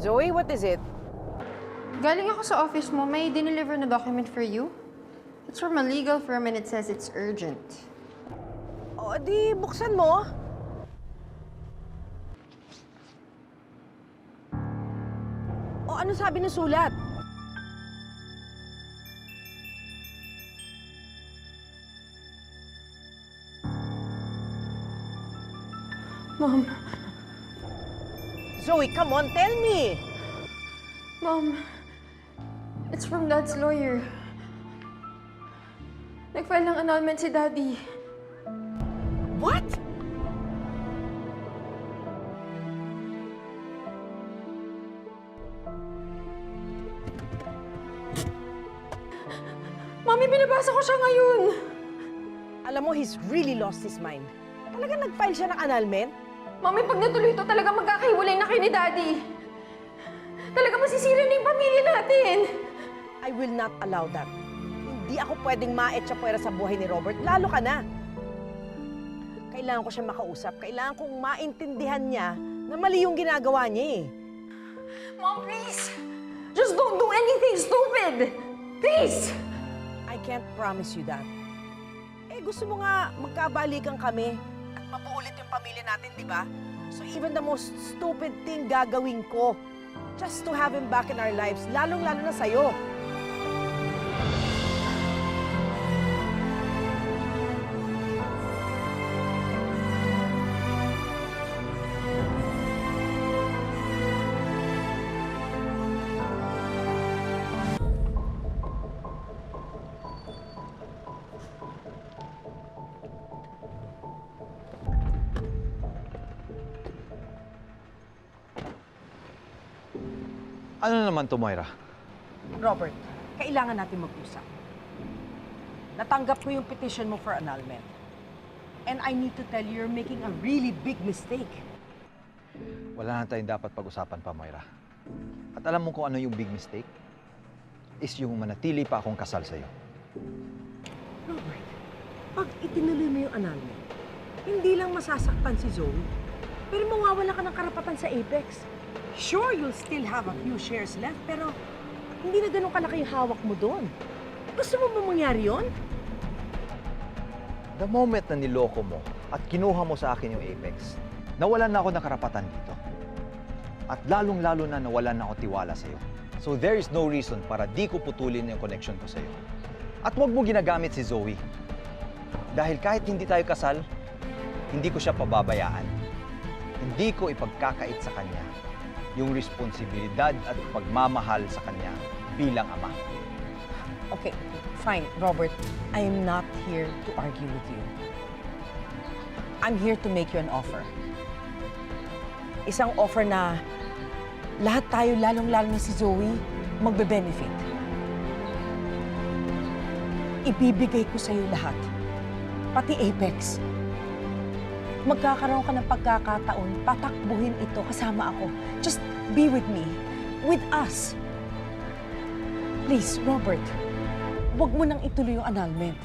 Zoe, what is it? Galing ako sa office mo, may dineliver na document for you. It's from a legal firm and it says it's urgent. O, di buksan mo. O, ano sabi ng sulat? Mom, Zoe, come on, tell me. Mom, it's from Dad's lawyer. Nag-file ng annulment si Daddy. What? Mami, binabasa ko siya ngayon. Alam mo, he's really lost his mind. Talaga nag-file siya ng annulment? Mami, pag natuloy ito, talaga magkakahiwalay na kayo ni Daddy. Talaga masisira na yung pamilya natin. I will not allow that. Hindi ako pwedeng maetsa puwera sa buhay ni Robert, lalo ka na. Kailangan ko siya makausap. Kailangan kong maintindihan niya na mali yung ginagawa niya eh. Mom, please. Just don't do anything stupid. Please. I can't promise you that. Eh, gusto mo nga magkabalikan kami at mabuo ulit yung pamilya natin, di ba? So even the most stupid thing gagawin ko just to have him back in our lives, lalong-lalo na sa'yo. Ano naman to, Moira? Robert, kailangan natin mag-usap. Natanggap ko yung petition mo for annulment. And I need to tell you, you're making a really big mistake. Wala na tayong dapat pag-usapan pa, Moira. At alam mo kung ano yung big mistake? Is yung manatili pa akong kasal sa'yo. Robert, pag itinuloy mo yung annulment, hindi lang masasaktan si Zoe, pero mawawala ka ng karapatan sa Apex. Sure, you'll still have a few shares left, pero hindi na ganun kalaki yung hawak mo doon. Gusto mo ba mangyari yon? The moment na niloko mo at kinuha mo sa akin yung Apex, nawalan na ako ng karapatan dito. At lalong-lalo na nawalan na ako tiwala sa'yo. So there is no reason para di ko putulin yung connection ko sa'yo. At huwag mo ginagamit si Zoe. Dahil kahit hindi tayo kasal, hindi ko siya pababayaan. Hindi ko ipagkakait sa kanya yung responsibilidad at pagmamahal sa kanya bilang ama. Okay, fine, Robert. I am not here to argue with you. I'm here to make you an offer. Isang offer na lahat tayo, lalong-lalo na si Zoe, magbe-benefit. Ibibigay ko sa'yo lahat. Pati Apex. Magkakaroon ka ng pagkakataon, tatakbuhin ito kasama ako. Just be with me. With us. Please, Robert, huwag mo nang ituloy yung annulment.